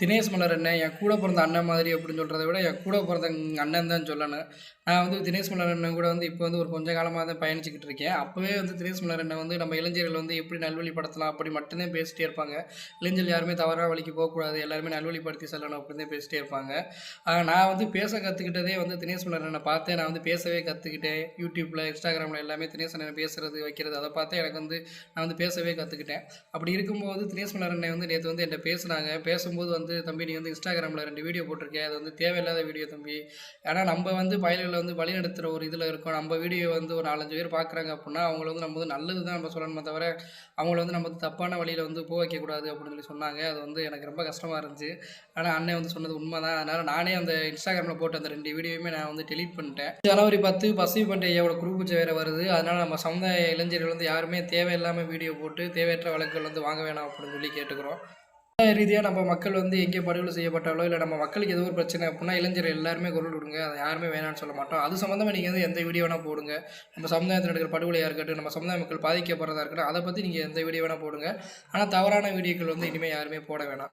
தினேஷ் மலர் அண்ணன் என் கூட பிறந்த அண்ணன் மாதிரி அப்படின்னு சொல்கிறத விட என் கூட பிறந்த அண்ணன் தான் சொல்லணும். நான் வந்து தினேஷ் மலர் அண்ணன் கூட வந்து இப்போ வந்து ஒரு கொஞ்ச காலமாக தான் பயணிச்சுக்கிட்டு இருக்கேன். அப்போவே வந்து தினேஷ் மலர் அண்ணன் வந்து நம்ம இளைஞர்கள் வந்து எப்படி நல்வழிப்படுத்தலாம் அப்படி மட்டும்தான் பேசிட்டே இருப்பாங்க. இளைஞர்கள் யாருமே தவறான வழிக்கு போகக்கூடாது எல்லாருமே நல்வழிப்படுத்தி செல்லணும் அப்படின்னு தான் பேசிட்டே இருப்பாங்க. நான் வந்து பேச கற்றுக்கிட்டதே வந்து தினேஷ் மலர் அண்ணனை பார்த்தேன் நான் வந்து பேசவே கற்றுக்கிட்டேன் யூடியூப்பில் இன்ஸ்டாகிராமில் எல்லாமே தினேஷ் அண்ணன் பேசுகிறது வைக்கிறது அதை பார்த்து எனக்கு வந்து நான் வந்து பேசவே கற்றுக்கிட்டேன் அப்படி இருக்கும்போது தினேஷ் மலர் அண்ணன் வந்து நேற்று வந்து என்கிட்ட பேசுனாங்க. பேசும்போது வந்து தம்பி நீ வந்து இன்ஸ்டாகிராமில் ரெண்டு வீடியோ போட்டிருக்கேன் அது வந்து தேவையில்லாத வீடியோ தம்பி. ஏன்னா நம்ம வந்து பயல்களை வந்து வழிநடத்துகிற ஒரு இதில் இருக்கோம். நம்ம வீடியோ வந்து ஒரு நாலஞ்சு பேர் பார்க்குறாங்க அப்படின்னா அவங்கள வந்து நம்ம வந்து நல்லது தான் நம்ம சொல்லணுமே தவிர அவங்கள வந்து நம்ம தப்பான வழியில் வந்து போக வைக்கக்கூடாது அப்படின்னு சொல்லி சொன்னாங்க. அது வந்து எனக்கு ரொம்ப கஷ்டமாக இருந்துச்சு. ஆனால் அண்ணன் வந்து சொன்னது உண்மை தான் அதனால் நானே அந்த இன்ஸ்டாகிராமில் போட்ட அந்த ரெண்டு வீடியோவுமே நான் வந்து டெலீட் பண்ணிட்டேன். ஜனவரி பத்து பசுமை பண்டிகையோட குரூப் வேறு வருது. அதனால் நம்ம சமுதாய இளைஞர்கள் வந்து யாருமே தேவையில்லாமல் வீடியோ போட்டு தேவையற்ற வழக்குகள் வந்து வாங்க வேணாம் அப்படின்னு சொல்லி கேட்டுக்கிறோம். ரீதியாக நம்ம மக்கள் வந்து எங்கே படுகொலை செய்யப்பட்டாலோ இல்லை நம்ம மக்களுக்கு ஏதோ ஒரு பிரச்சனை அப்படின்னா இளைஞர் எல்லாருமே குரல் கொடுங்க. அதை யாருமே வேணாம்னு சொல்ல மாட்டோம். அது சம்மந்தமாக நீங்கள் வந்து எந்த வீடியோ வேணால் போடுங்க. நம்ம சமுதாயத்தில் நடக்கிற படுகொலையாக இருக்கட்டும் நம்ம சமுதாய மக்கள் பாதிக்கப்படுறதா இருக்கட்டும் அதை பற்றி நீங்கள் எந்த வீடியோ வேணால் போடுங்க. ஆனால் தவறான வீடியோக்கள் வந்து இனிமேல் யாருமே போட வேணாம்.